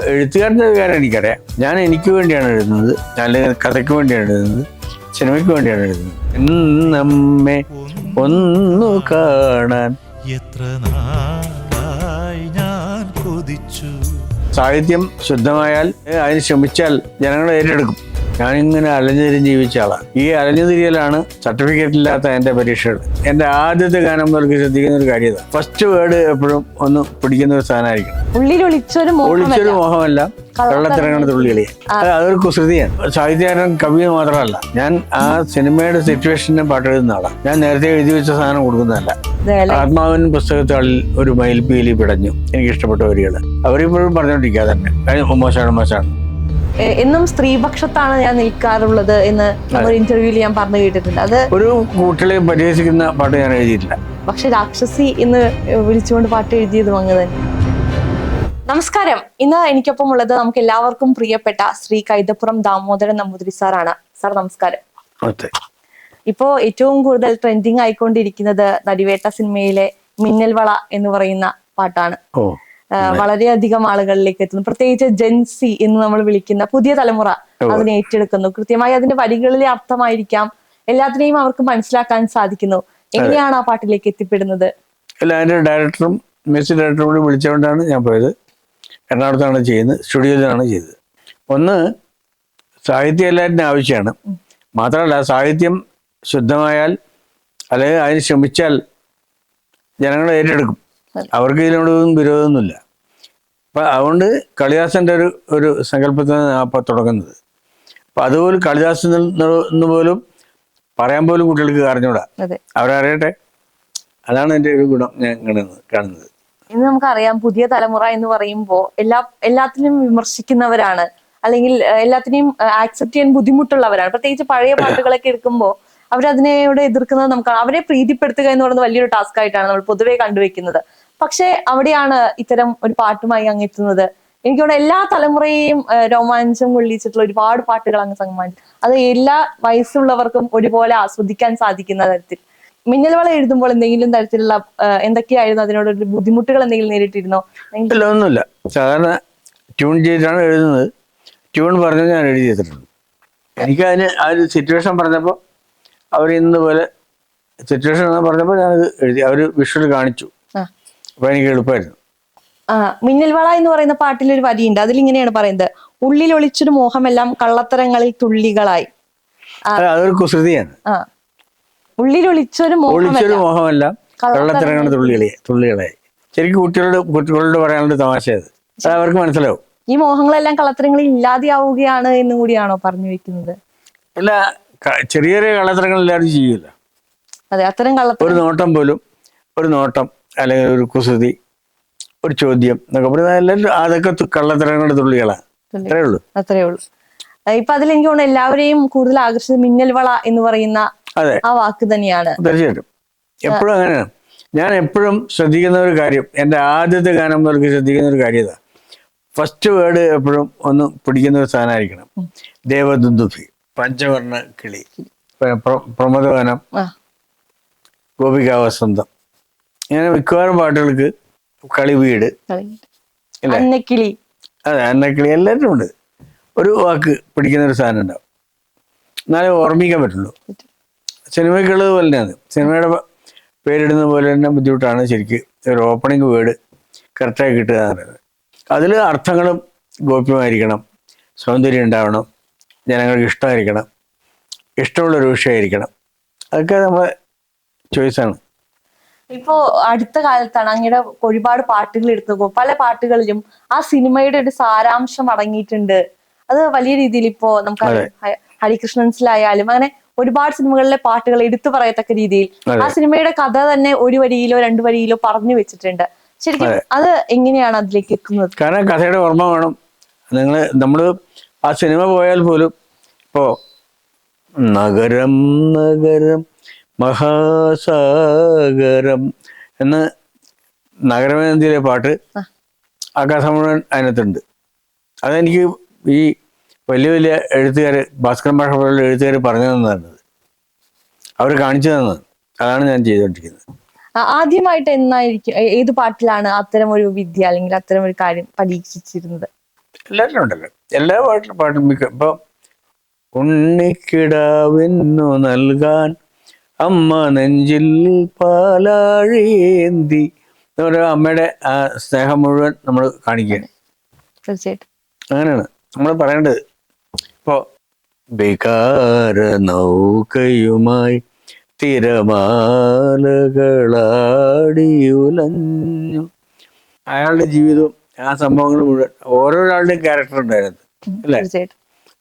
എഴുത്തുകാരന്റെ കാര്യം എനിക്കറിയാം. ഞാൻ എനിക്ക് വേണ്ടിയാണ് എഴുതുന്നത്. അല്ലെങ്കിൽ കഥയ്ക്ക് വേണ്ടിയാണ് എഴുതുന്നത്. സിനിമയ്ക്ക് വേണ്ടിയാണ് എഴുതുന്നത്. നമ്മെ ഒന്നു കാണാൻ. എത്ര ഞാൻ കൊതിച്ചു. സാഹിത്യം ശുദ്ധമായാൽ അതിന് ശ്രമിച്ചാൽ ജനങ്ങൾ ഏറ്റെടുക്കും. ഞാനിങ്ങനെ അലഞ്ഞുതിരിഞ്ഞ് ജീവിച്ച ആളാണ്. ഈ അലഞ്ഞുതിരിയലാണ് സർട്ടിഫിക്കറ്റ് ഇല്ലാത്ത എന്റെ പരീക്ഷകൾ. എന്റെ ആദ്യത്തെ ഗാനം മുതൽക്ക് ശ്രദ്ധിക്കുന്ന ഒരു കാര്യത ഫസ്റ്റ് വേർഡ് എപ്പോഴും ഒന്ന് പിടിക്കുന്ന ഒരു സാധനമായിരിക്കും. ഒളിച്ചൊരു മോഹമല്ല. വെള്ളത്തിറങ്ങണ തുള്ളികളി. അത് അതൊരു കുസൃതിയാണ് സാഹിത്യകാരൻ കവി മാത്രമല്ല. ഞാൻ ആ സിനിമയുടെ സിറ്റുവേഷനെ പാട്ട് എഴുതുന്ന ആളാണ്. ഞാൻ നേരത്തെ എഴുതി വെച്ച സാധനം കൊടുക്കുന്നതല്ല. ആത്മാവിൻ പുസ്തകത്താളിൽ ഒരു മയിൽപീലി പിടഞ്ഞു. എനിക്ക് ഇഷ്ടപ്പെട്ട വരികൾ അവരിപ്പോഴും പറഞ്ഞുകൊണ്ടിരിക്കുക തന്നെ. മോശമാണ് മോശമാണ് എന്നും സ്ത്രീപക്ഷത്താണ് ഞാൻ നിൽക്കാറുള്ളത് എന്ന് ഒരു ഇന്റർവ്യൂവിൽ ഞാൻ പറഞ്ഞു കേട്ടിട്ടുണ്ട്. അത് ഒരു കൂട്ടിലെ പരിഹസിക്കുന്ന പാട്ട് ഞാൻ എഴുതിയിട്ടില്ല. പക്ഷെ രാക്ഷസി എന്ന് വിളിച്ചുകൊണ്ട് പാട്ട് എഴുതിയതും അങ്ങ് തന്നെ. നമസ്കാരം. ഇന്ന് എനിക്കൊപ്പം ഉള്ളത് നമുക്ക് എല്ലാവർക്കും പ്രിയപ്പെട്ട ശ്രീ കൈതപ്പുറം ദാമോദരൻ നമ്പൂതിരി സാറാണ്. സാർ നമസ്കാരം. ഇപ്പോ ഏറ്റവും കൂടുതൽ ട്രെൻഡിങ് ആയിക്കൊണ്ടിരിക്കുന്നത് നടിവേട്ട സിനിമയിലെ മിന്നൽവള എന്ന് പറയുന്ന പാട്ടാണ്. വളരെയധികം ആളുകളിലേക്ക് എത്തുന്നു. പ്രത്യേകിച്ച് ജെൻസി എന്ന് നമ്മൾ വിളിക്കുന്ന പുതിയ തലമുറ അതിനെ ഏറ്റെടുക്കുന്നു. കൃത്യമായി അതിന്റെ വരികളിലെ അർത്ഥമായിരിക്കാം. എല്ലാത്തിനെയും അവർക്ക് മനസ്സിലാക്കാൻ സാധിക്കുന്നു. എങ്ങനെയാണ് ആ പാട്ടിലേക്ക് എത്തിപ്പെടുന്നത്? അല്ല ഡയറക്ടറും മ്യൂസിക് ഡയറക്ടറും കൂടി വിളിച്ചുകൊണ്ടാണ് ഞാൻ പോയത്. എറണാകുളത്താണ് ചെയ്യുന്നത് സ്റ്റുഡിയോയിലാണ് ചെയ്തത്. ഒന്ന് സാഹിത്യം എല്ലാറ്റിനും ആവശ്യമാണ്. മാത്രമല്ല സാഹിത്യം ശുദ്ധമായാൽ അല്ലെങ്കിൽ അതിന് ശ്രമിച്ചാൽ ജനങ്ങൾ ഏറ്റെടുക്കും. അവർക്ക് ഇതിനോടൊന്നും വിരോധമൊന്നുമില്ല. അപ്പം അതുകൊണ്ട് കളിദാസന്റെ ഒരു ഒരു സങ്കല്പത്തിൽ നിന്ന് അപ്പം തുടങ്ങുന്നത്. അപ്പം അതുപോലെ കളിദാസൻ എന്ന് പോലും പറയാൻ പോലും കുട്ടികൾക്ക് അറിഞ്ഞൂടാ. അവരറിയട്ടെ? അതാണ് എന്റെ ഒരു ഗുണം ഞാൻ കാണുന്നത് കാണുന്നത്. ഇന്ന് നമുക്കറിയാം പുതിയ തലമുറ എന്ന് പറയുമ്പോൾ എല്ലാ എല്ലാത്തിനും വിമർശിക്കുന്നവരാണ്. അല്ലെങ്കിൽ എല്ലാത്തിനെയും ആക്സെപ്റ്റ് ചെയ്യാൻ ബുദ്ധിമുട്ടുള്ളവരാണ്. പ്രത്യേകിച്ച് പഴയ പാട്ടുകളൊക്കെ എടുക്കുമ്പോൾ അവരതിനോട് എതിർക്കുന്നത് നമുക്ക് അവരെ പ്രീതിപ്പെടുത്തുക എന്ന് പറയുന്നത് വലിയൊരു ടാസ്ക് ആയിട്ടാണ് നമ്മൾ പൊതുവെ കണ്ടുവെക്കുന്നത്. പക്ഷെ അവിടെയാണ് ഇത്തരം ഒരു പാട്ടുമായി അങ്ങ് എത്തുന്നത്. എനിക്ക് തോന്നുന്നു എല്ലാ തലമുറയെയും രോമാഞ്ചം കൊള്ളിച്ചിട്ടുള്ള ഒരുപാട് പാട്ടുകൾ അങ്ങ് സമ്മാനിച്ചു. അത് എല്ലാ വയസ്സുള്ളവർക്കും ഒരുപോലെ ആസ്വദിക്കാൻ സാധിക്കുന്ന തരത്തിൽ. മിന്നൽ വള എഴുതുമ്പോൾ എന്തെങ്കിലും തരത്തിലുള്ള എന്തൊക്കെയായിരുന്നു അതിനോടൊരു ബുദ്ധിമുട്ടുകൾ എന്തെങ്കിലും നേരിട്ടിരുന്നോ? ഒന്നുമില്ല. സാധാരണ ട്യൂൺ ചെയ്തിട്ടാണ് എഴുതുന്നത്. ട്യൂൺ പറഞ്ഞ ഞാൻ എഴുതി ചെയ്തിട്ടുണ്ട്. എനിക്ക് അതിന് ആ ഒരു സിറ്റുവേഷൻ പറഞ്ഞപ്പോൾ അവർ ഇന്ന് പോലെ സിറ്റുവേഷൻ എന്ന് പറഞ്ഞപ്പോൾ ഞാനത് എഴുതി അവർ വിഷ്വൽ കാണിച്ചു. ആ. അപ്പോൾ എനിക്ക് എളുപ്പമായിരുന്നു. ആ മിന്നൽ വള എന്ന് പറയുന്ന പാട്ടിൽ ഒരു വരിയുണ്ട്. അതിലിങ്ങനെയാണ് പറയുന്നത്. ഉള്ളിൽ ഒളിച്ചൊരു മോഹമെല്ലാം കള്ളത്തരങ്ങളിൽ തുള്ളികളായി. അത് അതൊരു കുസൃതിയാണ്. ആ. ഉള്ളിൽ ഒളിച്ചൊരു ഒളിച്ചൊരു മോഹമെല്ലാം മോഹമല്ല വെള്ളത്തിറങ്ങണ തുള്ളികളെ തുള്ളികളായി. ശരിക്കും കുട്ടികളോട് കുട്ടികളോട് പറയാനുള്ള തമാശ അത്. അത് അവർക്ക് മനസ്സിലാവും. ഈ മോഹങ്ങളെല്ലാം കള്ളത്തരങ്ങളിൽ ഇല്ലാതെയാവുകയാണ് എന്ന് കൂടിയാണോ പറഞ്ഞു വെക്കുന്നത്? അല്ല ക- ചെറിയ ചെറിയ കള്ളത്തരങ്ങൾ എല്ലാവരും ചെയ്യൂല. അതെ അത്തരം കള്ളത്തരം ഒരു നോട്ടം പോലും ഒരു നോട്ടം അല്ലെങ്കിൽ ഒരു കുസൃതി ഒരു ചോദ്യം എന്നൊക്കെ പറയുന്നത് എല്ലാവരും അതൊക്കെ കള്ളത്തരങ്ങളുടെ തുള്ളികളാണ് അത്രേ ഉള്ളൂ. അത്രേ ഉള്ളൂ. ഇപ്പൊ അതിൽ എനിക്ക് തോന്നുന്നു എല്ലാവരെയും കൂടുതൽ ആകർഷിച്ചത് മിന്നൽ വള എന്ന് പറയുന്ന ആ വാക്ക് തന്നെയാണ്. തീർച്ചയായിട്ടും. എപ്പോഴും അങ്ങനെയാണ്. ഞാൻ എപ്പോഴും ശ്രദ്ധിക്കുന്ന ഒരു കാര്യം എന്റെ ആദ്യത്തെ ഗാനം മുതൽക്ക് ശ്രദ്ധിക്കുന്ന ഒരു കാര്യം ഇതാ. ഫസ്റ്റ് വേർഡ് എപ്പോഴും ഒന്ന് പിടിക്കുന്ന ഒരു സാധനമായിരിക്കണം. ദേവദുന്ദുഭി പഞ്ചവർണ കിളി പ്രമദ ഗാനം പ്രമദവനം ആ. ഗോപിക വസന്തം ഇങ്ങനെ മിക്കവാറും പാട്ടുകൾക്ക് കളി വീട്? അന്നക്കിളി. അതെ അന്നക്കിളി എല്ലാവരും ഉണ്ട്. ഒരു വാക്ക് പിടിക്കുന്ന ഒരു സാധനം ഉണ്ടാവും. എന്നാലേ ഓർമ്മിക്കാൻ പറ്റുള്ളൂ. സിനിമയ്ക്കുള്ളത് പോലെ തന്നെയാണ് സിനിമയുടെ പേരിടുന്ന പോലെ തന്നെ ബുദ്ധിമുട്ടാണ് ശരിക്ക്. ഒരു ഓപ്പണിംഗ് വേർഡ് കറക്റ്റായി കിട്ടുക എന്ന് പറയുന്നത് അതിൽ അർത്ഥങ്ങളും ഗോപ്യമായിരിക്കണം. സൗന്ദര്യം ഉണ്ടാവണം. ജനങ്ങൾക്ക് ഇഷ്ടമായിരിക്കണം. ഇഷ്ടമുള്ളൊരു വിഷയമായിരിക്കണം. അതൊക്കെ നമ്മളെ ചോയ്സാണ് ഇപ്പോ അടുത്ത കാലത്താണ് അങ്ങയുടെ ഒരുപാട് പാട്ടുകൾ എടുത്തു നോക്കും പല പാട്ടുകളിലും ആ സിനിമയുടെ ഒരു സാരാംശം അടങ്ങിയിട്ടുണ്ട്. അത് വലിയ രീതിയിൽ ഇപ്പോ നമുക്ക് ഹരികൃഷ്ണൻസിലായാലും അങ്ങനെ ഒരുപാട് സിനിമകളിലെ പാട്ടുകൾ എടുത്തു പറയത്തക്ക രീതിയിൽ ആ സിനിമയുടെ കഥ തന്നെ ഒരു വരിയിലോ രണ്ടു വരിയിലോ പറഞ്ഞു വെച്ചിട്ടുണ്ട്. ശരിക്കും അത്. എങ്ങനെയാണ് അതിലേക്ക് എത്തുന്നത്? കാരണം കഥയുടെ ഓർമ്മ വേണം. നിങ്ങൾ നമ്മൾ ആ സിനിമ പോയാൽ പോലും ഇപ്പോ നഗരം നഗരം മഹാസാഗരം എന്ന് നഗരമേന്തിയിലെ പാട്ട് ആകാശം മുഴുവൻ അതിനകത്തുണ്ട്. അതെനിക്ക് ഈ വലിയ വലിയ എഴുത്തുകാർ ഭാസ്കരൻ ഭാഷ പോലുള്ള എഴുത്തുകാർ പറഞ്ഞു തന്നത്. അവർ കാണിച്ചു തന്നത്. അതാണ് ഞാൻ ചെയ്തുകൊണ്ടിരിക്കുന്നത്. ആദ്യമായിട്ട് എന്നായിരിക്കും ഏത് പാട്ടിലാണ് അത്തരം ഒരു വിദ്യ അല്ലെങ്കിൽ അത്തരം ഒരു കാര്യം പരീക്ഷിച്ചിരുന്നത്? എല്ലാവരും ഉണ്ടല്ലോ. എല്ലാ പാട്ടിലും പാട്ടും മിക്ക. ഇപ്പം ഉണ്ണിക്കിടാവിന്നു നൽകാൻ അമ്മ നെഞ്ചിൽ പാലാഴേന്തി. എന്ന് പറയുക അമ്മയുടെ ആ സ്നേഹം മുഴുവൻ നമ്മൾ കാണിക്കുകയാണ്. തീർച്ചയായിട്ടും. അങ്ങനെയാണ് നമ്മൾ പറയേണ്ടത്. ഇപ്പോ വികാര നൗകയുമായി തിരമാലകളാടിയുലഞ്ഞു. അയാളുടെ ജീവിതവും ആ സംഭവങ്ങൾ മുഴുവൻ ഓരോരാളുടെയും ക്യാരക്ടർ ഉണ്ടായിരുന്നു. അല്ലേ?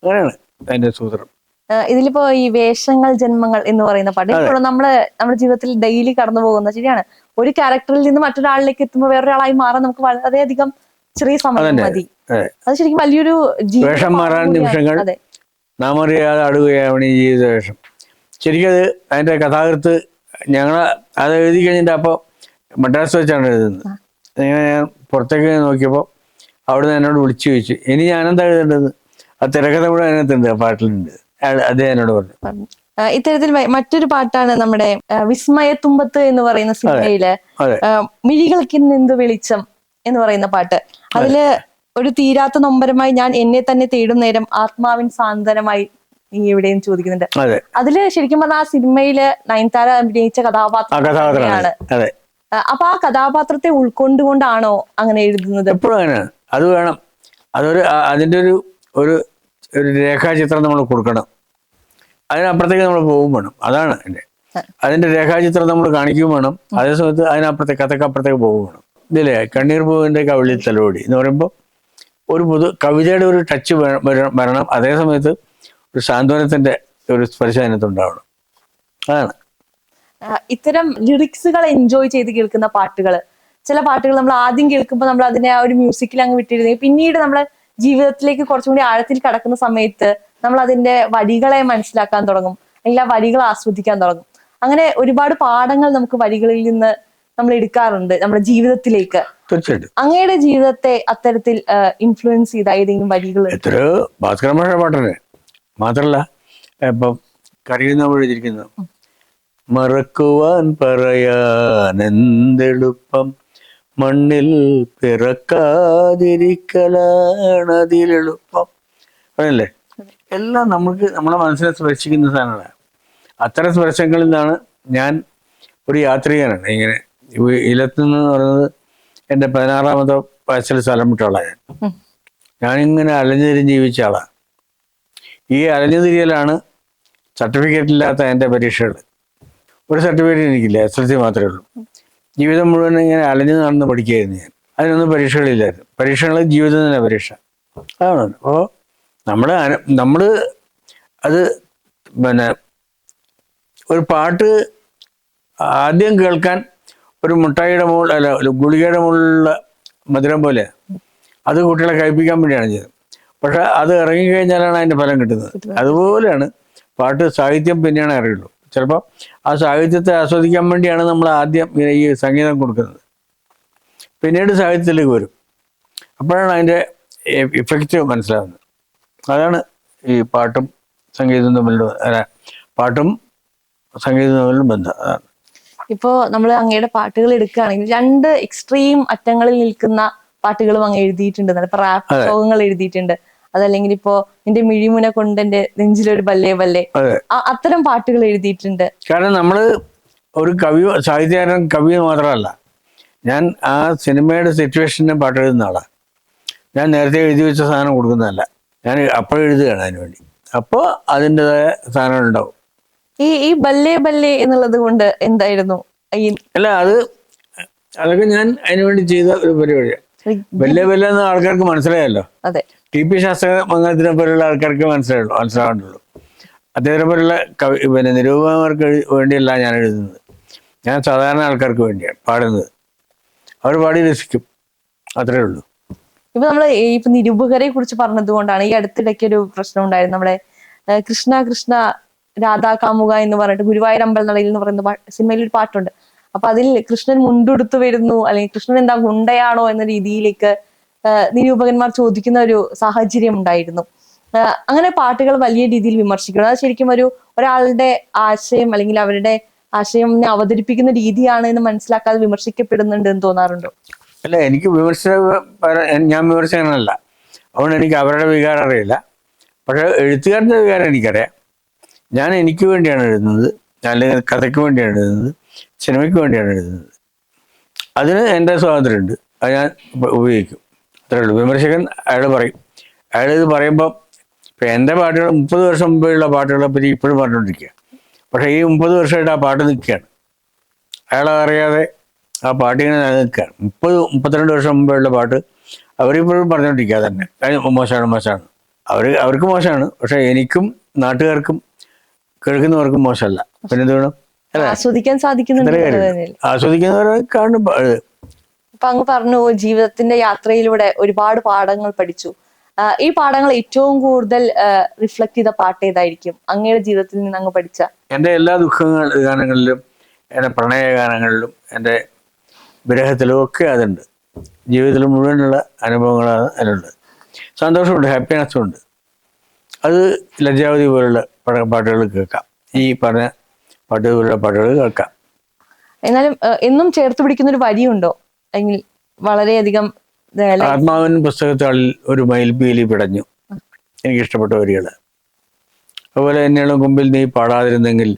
അങ്ങനെയാണ് അതിന്റെ സൂത്രം. ഇതിലിപ്പോ ഈ വേഷങ്ങൾ ജന്മങ്ങൾ എന്ന് പറയുന്ന പാട്ട്. ഇപ്പോഴും നമ്മൾ നമ്മുടെ ജീവിതത്തിൽ ഡെയിലി കടന്നു പോകുന്ന ശരിയാണ്. ഒരു ക്യാരക്ടറിൽ നിന്ന് മറ്റൊരാളിലേക്ക് എത്തുമ്പോൾ വേറൊരാളായി മാറാൻ നമുക്ക് വളരെയധികം ചെറിയ സമയം. മതി. അതെ. ശരിക്കും വലിയൊരു വേഷം മാറാൻ. നിമിഷങ്ങൾ അതെ. നാം അറിയാതെ അടുകയാണ് ഈ ജീവിത വേഷം. ശരിക്കും അത് അതിന്റെ കഥാകൃത്ത് ഞങ്ങൾ അത് എഴുതി കഴിഞ്ഞിട്ട് അപ്പോൾ മദ്രാസ് വെച്ചാണ് എഴുതുന്നത്. അങ്ങനെ ഞാൻ പുറത്തേക്ക് നോക്കിയപ്പോൾ അവിടുന്ന് എന്നോട് വിളിച്ചു ചോദിച്ചു ഇനി ഞാനെന്താ എഴുതേണ്ടത്? ആ തിരക്കഥ കൂടെ അതിനകത്തുണ്ട് ആ പാട്ടിലുണ്ട്. എന്നോട് പറഞ്ഞു. ഇത്തരത്തിൽ മറ്റൊരു പാട്ടാണ് നമ്മുടെ വിസ്മയത്തുമ്പത്ത് എന്ന് പറയുന്ന സിനിമയിൽ അതെ. ആ, മിഴികൾക്ക് നിന്ത് വെളിച്ചം എന്ന് പറയുന്ന പാട്ട്. അതിൽ ഒരു തീരാത്ത നൊമ്പരമായി ഞാൻ എന്നെ തന്നെ തേടും നേരം ആത്മാവിൻ സാന്ത്വനമായി നീ എവിടെയും ചോദിക്കുന്നുണ്ട്. അതിൽ ശരിക്കും പറഞ്ഞാൽ ആ സിനിമയിൽ നയൻതാര അഭിനയിച്ച കഥാപാത്രമാണ് അതെ. അപ്പൊ ആ കഥാപാത്രത്തെ ഉൾക്കൊണ്ടുകൊണ്ടാണോ അങ്ങനെ എഴുതുന്നത്? എപ്പോഴും അത് വേണം. അതൊരു അതിന്റെ ഒരു ഒരു ഒരു രേഖാചിത്രം നമ്മൾ കൊടുക്കണം. അതിനപ്പുറത്തേക്ക് നമ്മൾ പോകും വേണം. അതാണ് എന്റെ അതിന്റെ രേഖാചിത്രം നമ്മൾ കാണിക്കുകയും വേണം. അതേ സമയത്ത് അതിനപ്പുറത്തേക്ക് കഥക്ക് അപ്പുറത്തേക്ക് പോകും വേണം. ഇതില്ലേ? കണ്ണീർ പൂവിന്റെ കവിളിൽ തലോടി എന്ന് പറയുമ്പോൾ ഒരു പൊതു കവിതയുടെ ഒരു ടച്ച് വരണം. അതേ സമയത്ത് ഒരു സാന്ത്വനത്തിന്റെ ഒരു സ്പർശം അതിനകത്തുണ്ടാവണം അതാണ്. ഇത്തരം ലിറിക്സുകൾ എൻജോയ് ചെയ്ത് കേൾക്കുന്ന പാട്ടുകൾ ചില പാട്ടുകൾ നമ്മൾ ആദ്യം കേൾക്കുമ്പോൾ നമ്മൾ അതിനെ ആ ഒരു മ്യൂസിക്കിൽ അങ്ങ് വിട്ടിരുന്നെങ്കിൽ പിന്നീട് നമ്മൾ ജീവിതത്തിലേക്ക് കുറച്ചും കൂടി ആഴത്തിൽ കടക്കുന്ന സമയത്ത് നമ്മൾ അതിന്റെ വരികളെ മനസ്സിലാക്കാൻ തുടങ്ങും. അല്ലെങ്കിൽ ആ വരികൾ ആസ്വദിക്കാൻ തുടങ്ങും. അങ്ങനെ ഒരുപാട് പാഠങ്ങൾ നമുക്ക് വരികളിൽ നിന്ന് നമ്മൾ എടുക്കാറുണ്ട് നമ്മുടെ ജീവിതത്തിലേക്ക്. തീർച്ചയായിട്ടും. അങ്ങയുടെ ജീവിതത്തെ അത്തരത്തിൽ ഇൻഫ്ലുവൻസ് ചെയ്ത ഏതെങ്കിലും വരികൾ എത്രയോ ഭാസ്കര ഭാഷ പാട്ടന്നെ മാത്രല്ല ഇപ്പം എഴുതിയിരിക്കുന്നു. മറക്കുവാൻ പറയാൻ എന്തെളുപ്പം മണ്ണിൽ പിറക്കാതിരിക്കലാണ് അതിലെളുപ്പം. അതല്ലേ എല്ലാം നമുക്ക് നമ്മുടെ മനസ്സിനെ സ്പർശിക്കുന്ന സാധനങ്ങളാണ് അത്തരം സ്പർശങ്ങളിൽ നിന്നാണ് ഞാൻ ഒരു യാത്രികനാണ്. ഇങ്ങനെ ഇലത്തുനിന്ന് പറയുന്നത് എന്റെ പതിനാറാമത്തെ വയസ്സിൽ സ്ഥലം വിട്ട ആളാണ് ഞാൻ. ഇങ്ങനെ ഞാനിങ്ങനെ അലഞ്ഞുതിരിഞ്ഞ് ജീവിച്ച ആളാണ്. ഈ അലഞ്ഞുതിരിയലാണ് സർട്ടിഫിക്കറ്റ് ഇല്ലാത്ത എന്റെ പരീക്ഷകൾ. ഒരു സർട്ടിഫിക്കറ്റ് എനിക്കില്ല. എസ് എൽ സി മാത്രമേ ഉള്ളൂ. ജീവിതം മുഴുവൻ ഇങ്ങനെ അലഞ്ഞു നടന്ന് പഠിക്കുകയായിരുന്നു ഞാൻ. അതിനൊന്നും പരീക്ഷകളില്ലായിരുന്നു. പരീക്ഷകൾ ജീവിതം തന്നെ പരീക്ഷ. അതാണ്. അപ്പോൾ നമ്മൾ നമ്മൾ അത് പിന്നെ ഒരു പാട്ട് ആദ്യം കേൾക്കാൻ ഒരു മുട്ടായിയുടെ മുകളിൽ അല്ല ഒരു ഗുളികയുടെ മുകളിലുള്ള മധുരം പോലെ അത് കുട്ടികളെ കഴിപ്പിക്കാൻ വേണ്ടിയാണ് ചെയ്തത്. പക്ഷെ അത് ഇറങ്ങിക്കഴിഞ്ഞാലാണ് അതിന്റെ ഫലം കിട്ടുന്നത്. അതുപോലെയാണ് പാട്ട് സാഹിത്യം പിന്നെയാണ് അറിയുള്ളൂ. ചിലപ്പോൾ ആ സാഹിത്യത്തെ ആസ്വദിക്കാൻ വേണ്ടിയാണ് നമ്മൾ ആദ്യം ഇങ്ങനെ ഈ സംഗീതം കൊടുക്കുന്നത്. പിന്നീട് സാഹിത്യത്തിലേക്ക് വരും. അപ്പോഴാണ് അതിന്റെ ഇഫക്റ്റ് മനസ്സിലാകുന്നത് അതാണ് ഈ പാട്ടും സംഗീതവും തമ്മിലുള്ള പാട്ടും സംഗീതവും തമ്മിലുള്ള ബന്ധം. അതാണ് ഇപ്പോ നമ്മൾ അങ്ങയുടെ പാട്ടുകൾ എടുക്കുകയാണെങ്കിൽ രണ്ട് എക്സ്ട്രീം അറ്റങ്ങളിൽ നിൽക്കുന്ന പാട്ടുകളും അങ്ങ് എഴുതിയിട്ടുണ്ട്. ഇപ്പൊ റാപ്പ് സോങ്ങുകൾ എഴുതിയിട്ടുണ്ട്. അതല്ലെങ്കിൽ ഇപ്പോ എന്റെ മിഴിമുന കൊണ്ട് എന്റെ നെഞ്ചിലൊരു ബല്ലേ ബല്ലേ അതെ. അത്തരം പാട്ടുകൾ എഴുതിയിട്ടുണ്ട്. കാരണം നമ്മൾ ഒരു കവി സാഹിത്യകാരൻ കവി മാത്രമല്ല ഞാൻ ആ സിനിമയുടെ സിറ്റുവേഷനെ പാട്ട് എഴുതുന്ന ആളാണ് ഞാൻ നേരത്തെ എഴുതി വെച്ച സാധനം കൊടുക്കുന്നതല്ല. ഞാൻ അപ്പോൾ എഴുതുകയാണ് അതിന് വേണ്ടി. അപ്പോൾ അതിന്റെതായ സാധനം ഉണ്ടാവും. ഈ ഈ ബല്ലേ ബല്ലേ എന്നുള്ളത് കൊണ്ട് എന്തായിരുന്നു? അല്ല അത് അതൊക്കെ ഞാൻ അതിനുവേണ്ടി ചെയ്ത ഒരു പരിപാടിയാണ് ബല്ലേ ബല്ലേ എന്ന് ആൾക്കാർക്ക് മനസ്സിലായല്ലോ. അതെ. ടി പി ശാസ്ത്രമംഗലത്തിനെ പോലുള്ള ആൾക്കാർക്ക് മനസ്സിലായുള്ളൂ മനസ്സിലാവുന്നുള്ളൂ അദ്ദേഹത്തെ പോലുള്ള കവി പിന്നെ നിരൂപകർക്ക് വേണ്ടിയല്ല ഞാൻ എഴുതുന്നത്. ഞാൻ സാധാരണ ആൾക്കാർക്ക് വേണ്ടിയാണ് പാടുന്നത്. അവർ പാടി രസിക്കും. അത്രേ ഉള്ളൂ. ഇപ്പൊ നമ്മൾ ഈ ഇപ്പൊ നിരൂപകരെ കുറിച്ച് പറഞ്ഞത് കൊണ്ടാണ് ഈ അടുത്തിടയ്ക്ക് ഒരു പ്രശ്നം ഉണ്ടായിരുന്നു. നമ്മുടെ ഏഹ്, കൃഷ്ണ കൃഷ്ണ രാധാ കാമുക എന്ന് പറഞ്ഞിട്ട് ഗുരുവായൂർ അമ്പലനടയിൽ എന്ന് പറയുന്ന സിനിമയിൽ ഒരു പാട്ടുണ്ട്. അപ്പൊ അതിൽ കൃഷ്ണൻ മുണ്ടുടുത്തു വരുന്നു അല്ലെങ്കിൽ കൃഷ്ണൻ എന്താ ഗുണ്ടയാണോ എന്ന രീതിയിലേക്ക് നിരൂപകന്മാർ ചോദിക്കുന്ന ഒരു സാഹചര്യം ഉണ്ടായിരുന്നു. അങ്ങനെ പാട്ടുകൾ വലിയ രീതിയിൽ വിമർശിക്കണം. അത് ശരിക്കും ഒരു ഒരാളുടെ ആശയം അല്ലെങ്കിൽ അവരുടെ ആശയം അവതരിപ്പിക്കുന്ന രീതിയാണ് എന്ന് മനസ്സിലാക്കാതെ വിമർശിക്കപ്പെടുന്നുണ്ട് എന്ന് തോന്നാറുണ്ടോ? അല്ല എനിക്ക് വിമർശ ഞാൻ വിമർശകനല്ല. അതുകൊണ്ട് എനിക്ക് അവരുടെ വികാരം അറിയില്ല. പക്ഷെ എഴുത്തുകാരന്റെ വികാരം എനിക്കറിയാം. ഞാൻ എനിക്ക് വേണ്ടിയാണ് എഴുതുന്നത്. അല്ലെങ്കിൽ കഥയ്ക്ക് വേണ്ടിയാണ് എഴുതുന്നത്. സിനിമയ്ക്ക് വേണ്ടിയാണ് എഴുതുന്നത്. അതിന് എന്റെ സ്വാതന്ത്ര്യമുണ്ട്. അത് ഞാൻ ഉപ- ഉപയോഗിക്കും. അത്രേ ഉള്ളൂ. വിമർശകൻ അയാൾ പറയും. അയാൾ ഇത് പറയുമ്പോൾ ഇപ്പം എന്റെ പാട്ടുകൾ മുപ്പത് വർഷം മുമ്പേയുള്ള പാട്ടുകളെ പറ്റി ഇപ്പോഴും പറഞ്ഞുകൊണ്ടിരിക്കുക പക്ഷേ ഈ മുപ്പത് വർഷമായിട്ട് ആ പാട്ട് നിൽക്കുകയാണ്. അയാളറിയാതെ ആ പാട്ട് ഇങ്ങനെ നിൽക്കുകയാണ്. മുപ്പത് മുപ്പത്തിരണ്ട് വർഷം മുമ്പേയുള്ള പാട്ട് അവരിപ്പോഴും പറഞ്ഞുകൊണ്ടിരിക്കുക തന്നെ. മോശമാണ് മോശമാണ്. അവർ അവർക്ക് മോശമാണ്. പക്ഷേ എനിക്കും നാട്ടുകാർക്കും കേൾക്കുന്നവർക്കും മോശമല്ല. പിന്നെ എന്ത് വേണം ആസ്വദിക്കാൻ സാധിക്കുന്നുണ്ട്. ആസ്വദിക്കുന്നവരെ കാണും അപ്പൊ അങ്ങ് പറഞ്ഞു ജീവിതത്തിന്റെ യാത്രയിലൂടെ ഒരുപാട് പാഠങ്ങൾ പഠിച്ചു. ഈ പാഠങ്ങൾ ഏറ്റവും കൂടുതൽ റിഫ്ലക്ട് ചെയ്ത പാട്ട് ഏതായിരിക്കും? അങ്ങയുടെ ജീവിതത്തിൽ നിന്ന് അങ്ങ് പഠിച്ച. എന്റെ എല്ലാ ദുഃഖങ്ങൾ ഗാനങ്ങളിലും എന്റെ പ്രണയ ഗാനങ്ങളിലും എന്റെ വിരഹത്തിലും ഒക്കെ അതുണ്ട്. ജീവിതത്തിൽ മുഴുവനുള്ള അനുഭവങ്ങളാണ് അതിലുള്ളത് സന്തോഷമുണ്ട് ഹാപ്പിനെസ്സും ഉണ്ട്. അത് ലജ്ജാവതി പോലുള്ള പട- പാട്ടുകൾ കേൾക്കാം. ഈ പറഞ്ഞ പാട്ട് പോലുള്ള പാട്ടുകൾ കേൾക്കാം. എന്നാലും എന്നും ചേർത്ത് പിടിക്കുന്ന ഒരു വരിയുണ്ടോ? അല്ലെങ്കിൽ വളരെയധികം ആത്മാവൻ പുസ്തകത്താളിൽ ഒരു മയിൽപീലി പിടഞ്ഞു. എനിക്കിഷ്ടപ്പെട്ട വരികൾ അതുപോലെ എന്നെയുള്ള മുമ്പിൽ നീ പാടാതിരുന്നെങ്കിൽ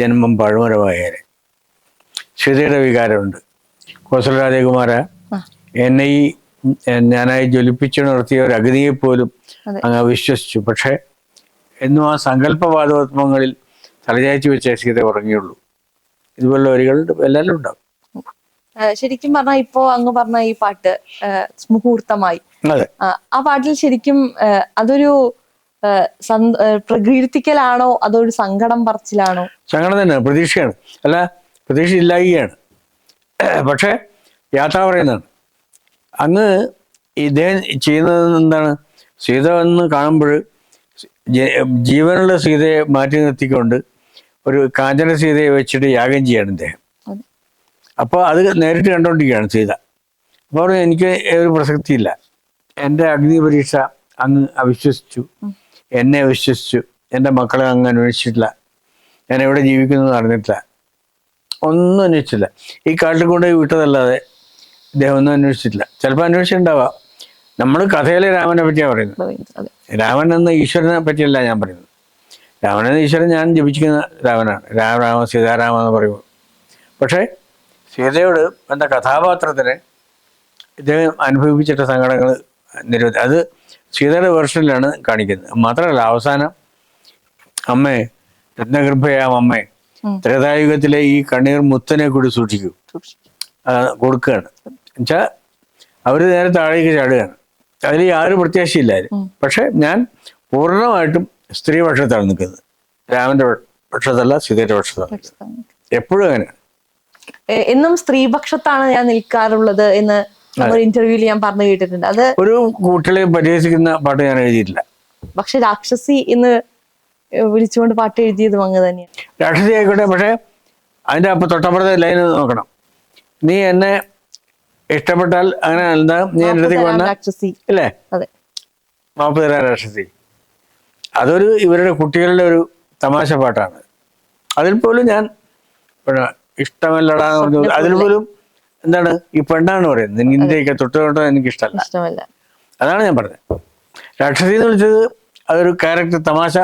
ജന്മം പഴമരമായേനെ. ശ്രുതിയുടെ വികാരമുണ്ട്. കോസല രാജകുമാര. എന്നെ ഈ ഞാനായി ജ്വലിപ്പിച്ചു നിർത്തിയ ഒരു അഗ്നിയെ പോലും. അങ്ങ് വിശ്വസിച്ചു പക്ഷേ എന്നും ആ സങ്കല്പവാദോത്മങ്ങളിൽ തലചായ്ച്ചു വെച്ച സീത ഉറങ്ങിയുള്ളൂ. ഇതുപോലുള്ള വരികൾ എല്ലാവരും ഉണ്ടാവും. ശരിക്കും പറഞ്ഞാൽ ഇപ്പോ അങ്ങ് പറഞ്ഞ ഈ പാട്ട് മുഹൂർത്തമായി. ആ, പാട്ടിൽ ശരിക്കും അതൊരു പ്രകീർത്തിക്കലാണോ? അതോ ഒരു സങ്കടം പറച്ചിലാണോ? സങ്കടം തന്നെയാണ് പ്രതീക്ഷയാണ്. അല്ല പ്രതീക്ഷ ഇല്ലായികയാണ്. പക്ഷേ യാത്ര പറയുന്നതാണ്. അങ്ങ് ഇദ്ദേഹം ചെയ്യുന്നത് എന്താണ്? സീത എന്ന് കാണുമ്പോൾ ജീവനുള്ള സീതയെ മാറ്റി നിർത്തിക്കൊണ്ട് ഒരു കാഞ്ചന സീതയെ വെച്ചിട്ട് യാഗം ചെയ്യാണ് ഇദ്ദേഹം. അപ്പോൾ അത് നേരിട്ട് കണ്ടുകൊണ്ടിരിക്കുകയാണ് ചെയ്ത. അപ്പോൾ പറഞ്ഞു, എനിക്ക് ഒരു പ്രസക്തിയില്ല. എന്റെ അഗ്നി പരീക്ഷ അങ്ങ് അവിശ്വസിച്ചു. എന്നെ അവിശ്വസിച്ചു. എന്റെ മക്കളെ അങ്ങ് അന്വേഷിച്ചിട്ടില്ല. ഞാൻ എവിടെ ജീവിക്കുന്നു അറിഞ്ഞിട്ടില്ല. ഒന്നും അന്വേഷിച്ചില്ല. ഈ കാട്ടിൽ കൊണ്ടുപോയി വിട്ടതല്ലാതെ ഇദ്ദേഹം ഒന്നും അന്വേഷിച്ചിട്ടില്ല. ചിലപ്പോൾ അന്വേഷിച്ചിട്ടുണ്ടാവാം നമ്മൾ കഥയിലെ രാമനെ പറ്റിയാണ് പറയുന്നത്. രാമൻ എന്ന ഈശ്വരനെ പറ്റിയല്ല ഞാൻ പറയുന്നത്. രാമൻ എന്ന ഈശ്വരൻ ഞാൻ ജപിക്കുന്ന രാമനാണ് രാമ രാമ സീതാരാമ എന്ന് പറയുമ്പോൾ പക്ഷേ സീതയോട് എന്ന കഥാപാത്രത്തിന് ഇദ്ദേഹം അനുഭവിച്ചിട്ട സങ്കടങ്ങൾ നിരവധി. അത് സീതയുടെ വേർഷനിലാണ് കാണിക്കുന്നത്. മാത്രമല്ല അവസാനം അമ്മേ രത്നഗർഭയാം അമ്മേ ത്രേതായുഗത്തിലെ ഈ കണ്ണീർ മുത്തനെ കൂടി സൂക്ഷിക്കൂ. കൊടുക്കുകയാണ്. എന്നുവെച്ചാൽ അവർ നേരെ താഴേക്ക് ചാടുകയാണ്. അതിൽ യാതൊരു പ്രത്യാശയില്ലായിരുന്നു പക്ഷെ ഞാൻ പൂർണമായിട്ടും സ്ത്രീ പക്ഷത്താണ് നിൽക്കുന്നത്. രാമന്റെ പക്ഷത്തല്ല സീതയുടെ പക്ഷത്താണ് എപ്പോഴും അങ്ങനെയാണ് എന്നും സ്ത്രീപക്ഷത്താണ് ഞാൻ നിൽക്കാറുള്ളത് എന്ന് ഒരു ഇന്റർവ്യൂവിൽ ഞാൻ പറഞ്ഞു കേട്ടിട്ടുണ്ട്. അത് ഒരു കൂട്ടിലെ പരിഹസിക്കുന്ന പാട്ട് ഞാൻ എഴുതിയിട്ടില്ല. പക്ഷെ രാക്ഷസി എന്ന് വിളിച്ചുകൊണ്ട് പാട്ട് എഴുതിയതും അങ്ങ് തന്നെയാണ്. രാക്ഷസി ആയിക്കോട്ടെ പക്ഷേ അതിന്റെ അപ്പം തൊട്ടപ്പുറത്തെ ലൈൻ നോക്കണം. നീ എന്നെ ഇഷ്ടപ്പെട്ടാൽ അങ്ങനെ എന്താ നീ എന്റെ അടുത്തേക്ക് നാപ്പത്തരാം രാക്ഷസി. അല്ലേ അതെ. രാക്ഷസി. അതൊരു ഇവരുടെ കുട്ടികളുടെ ഒരു തമാശ പാട്ടാണ്. അതിൽ പോലും ഞാൻ ഇഷ്ടമല്ലടാ അതിന് പോലും എന്താണ് ഈ പെണ്ണാണ് പറയുന്നത്. നിന്റെയൊക്കെ തൊട്ടുതൊട്ടോ എനിക്ക് ഇഷ്ടമല്ല. ഇഷ്ടമല്ല. അതാണ് ഞാൻ പറഞ്ഞത്. രാക്ഷസി എന്ന് വിളിച്ചത് അതൊരു ക്യാരക്ടർ തമാശ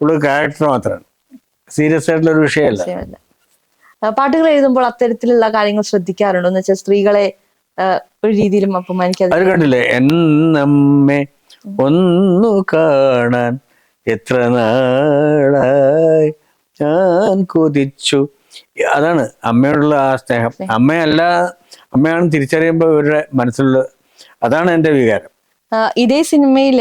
ഉള്ള ക്യാരക്ടർ മാത്രമാണ്. സീരിയസ് ആയിട്ടുള്ള ഒരു വിഷയമല്ല. പാട്ടുകൾ എഴുതുമ്പോൾ അത്തരത്തിലുള്ള കാര്യങ്ങൾ ശ്രദ്ധിക്കാറുണ്ടോ? എന്ന് വെച്ചാൽ സ്ത്രീകളെ ഒരു രീതിയിലും അപമാനിക്കാതെ അത് കണ്ടില്ലേ? എന്നമ്മേ ഒന്നു കാണാൻ എത്ര നാളായി? ഞാൻ കൊതിച്ചു അതാണ് അമ്മയോടുള്ള ആ സ്നേഹം. അമ്മയല്ല അമ്മയാണ് തിരിച്ചറിയുമ്പോൾ ഇവരുടെ മനസ്സിലുള്ള അതാണ് എന്റെ വികാരം. ഇതേ സിനിമയിൽ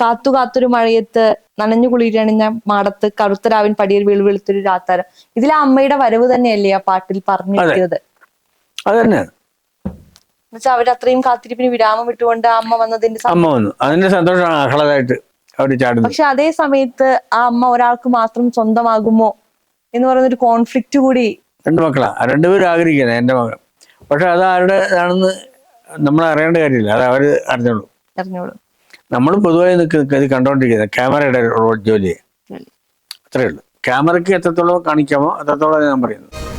കാത്തു കാത്തൊരു മഴയത്ത് നനഞ്ഞു കുളിരണിഞ്ഞ മാടത്ത് കറുത്തരാവിൻ പടിയിൽ വീൾ വെളുത്തൊരു രാത്താരം. ഇതിലെ അമ്മയുടെ വരവ് തന്നെയല്ലേ ആ പാട്ടിൽ പറഞ്ഞു അത്. തന്നെയാണ് എന്നുവെച്ചാൽ അവർ അത്രയും കാത്തിരിപ്പിന് വിരാമം വിട്ടുകൊണ്ട് അമ്മ വന്നതിന്റെ അമ്മ വന്നു. അതിന്റെ സന്തോഷം ആഹ്ലാദമായിട്ട് അവർ ചാടുന്നു പക്ഷെ അതേ സമയത്ത് ആ അമ്മ ഒരാൾക്ക് മാത്രം സ്വന്തമാകുമോ എന്ന് പറയുന്ന ഒരു കോൺഫ്ലിക്റ്റ് കൂടി രണ്ട് മക്കളാ. രണ്ടുപേരും ആഗ്രഹിക്കുന്നത് എന്റെ മകൾ പക്ഷെ അത് ആരുടെ ആണെന്ന് നമ്മൾ അറിയേണ്ട കാര്യമില്ല. അത് അവർ അറിഞ്ഞോളൂ. അറിഞ്ഞോളൂ. നമ്മൾ പൊതുവായി നിൽക്കുന്നത് കണ്ടോണ്ടിരിക്കുന്നത് ക്യാമറയുടെ ജോലിയെ. അത്രയേ ഉള്ളൂ. ക്യാമറയ്ക്ക് എത്രത്തോളം കാണിക്കാമോ അത്രത്തോളം ഞാൻ പറയുന്നത്.